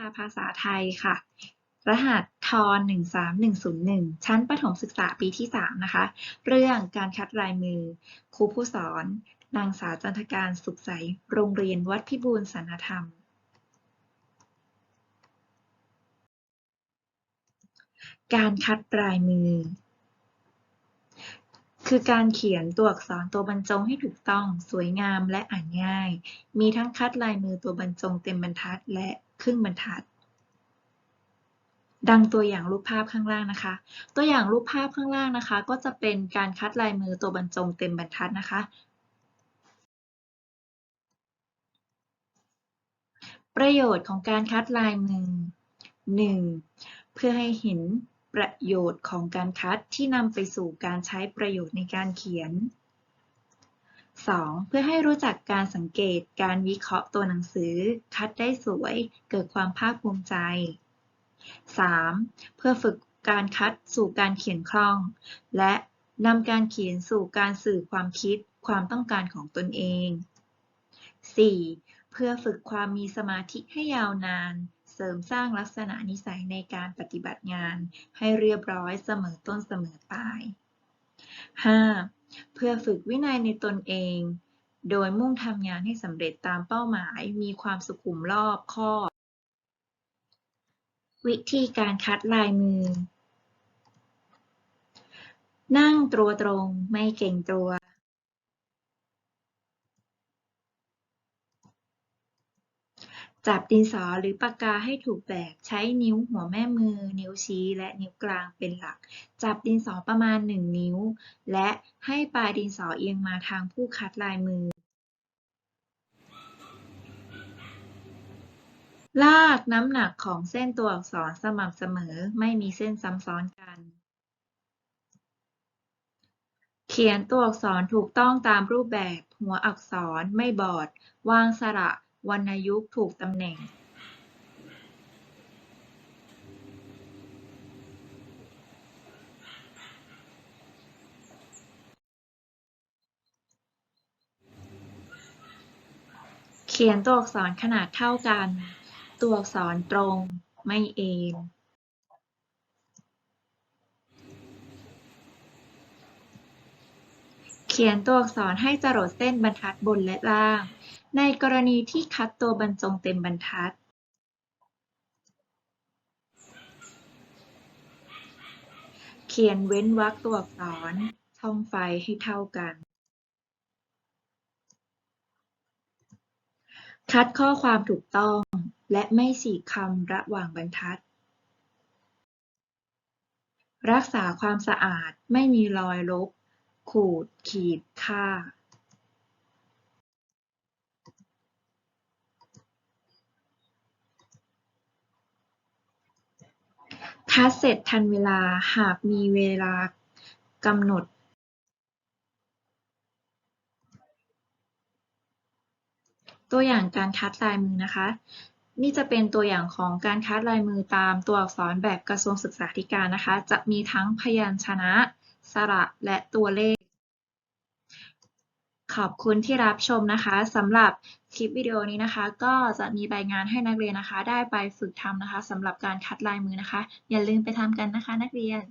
าภาษาไทยค่ะ รหัสท13101 ชั้นประถมศึกษาปีที่ 3 นะคะ เรื่องการคัดลายมือ ครูผู้สอน นางสาวจันทการสุขใส โรงเรียนวัดพิบูลสารธรรม การคัดลายมือ คือการเขียนตัวอักษรตัวบรรจงให้ถูกต้อง สวยงามและอ่านง่าย มีทั้งคัดลายมือตัวบรรจงเต็มบรรทัดและ ครึ่งบรรทัด ดังตัวอย่างรูปภาพข้างล่างนะคะ ตัวอย่างรูปภาพข้างล่างนะคะ ก็จะเป็นการคัดลายมือตัวบรรจงเต็มบรรทัดนะคะ ประโยชน์ของการคัดลายมือ 1. เพื่อให้เห็นประโยชน์ของการคัดที่นำไปสู่การใช้ประโยชน์ในการเขียน 2. เพื่อให้รู้จักการสังเกตการวิเคราะห์ตัวหนังสือ คัดได้สวย เกิดความภาคภูมิใจ 3. เพื่อฝึกการคัดสู่การเขียนคล่อง และนำการเขียนสู่การสื่อความคิดความต้องการของตนเอง 4. เพื่อฝึกความมีสมาธิให้ยาวนาน เสริมสร้างลักษณะนิสัยในการปฏิบัติงาน ให้เรียบร้อยเสมอต้นเสมอปลาย 5. เพื่อฝึกวินัยในตนเอง โดยมุ่งทำงานให้สำเร็จตามเป้าหมาย มีความสุขุมรอบคอบวิธีการคัดลายมือ นั่งตัวตรง ไม่เก่งตัว จับดินสอหรือปากกาให้ถูกแบบใช้นิ้วหัวแม่มือ นิ้วชี้ และนิ้วกลางเป็นหลัก จับดินสอประมาณ 1 นิ้ว และให้ปลายดินสอเอียงมาทางผู้คัดลายมือ ลากน้ำหนักของเส้นตัวอักษรสม่ำเสมอไม่มีเส้นซ้ำซ้อนกัน เขียนตัวอักษรถูกต้องตามรูปแบบ หัวอักษรไม่บอด วางสระ วรรณยุกต์ถูกตำแหน่งเขียนตัวอักษรขนาดเท่ากัน ตัวอักษรตรง ไม่เอ็น เขียนตัวอักษรให้จรดเส้นบรรทัดบนและล่าง ในกรณีที่คัดตัวบรรจงเต็มบรรทัด เขียนเว้นวรรคตัวอักษร ช่องไฟให้เท่ากัน คัดข้อความถูกต้องและไม่ฉีคำระหว่างบรรทัด รักษาความสะอาดไม่มีรอยลบ ขูด ขีด ค่า คัดเสร็จทันเวลาหากมีเวลากำหนดตัวอย่างการคัดลายมือนะคะ นี่จะเป็นตัวอย่างของการคัดลายมือตามตัวอักษรแบบกระทรวงศึกษาธิการนะคะ จะมีทั้งพยัญชนะ สระและตัวเลข ขอบคุณที่รับชมนะคะสำหรับคลิปวิดีโอนี้นะคะ ก็จะมีใบงานให้นักเรียนนะคะ ได้ไปฝึกทำนะคะสำหรับการคัดลายมือนะคะ อย่าลืมไปทำกันนะคะนักเรียน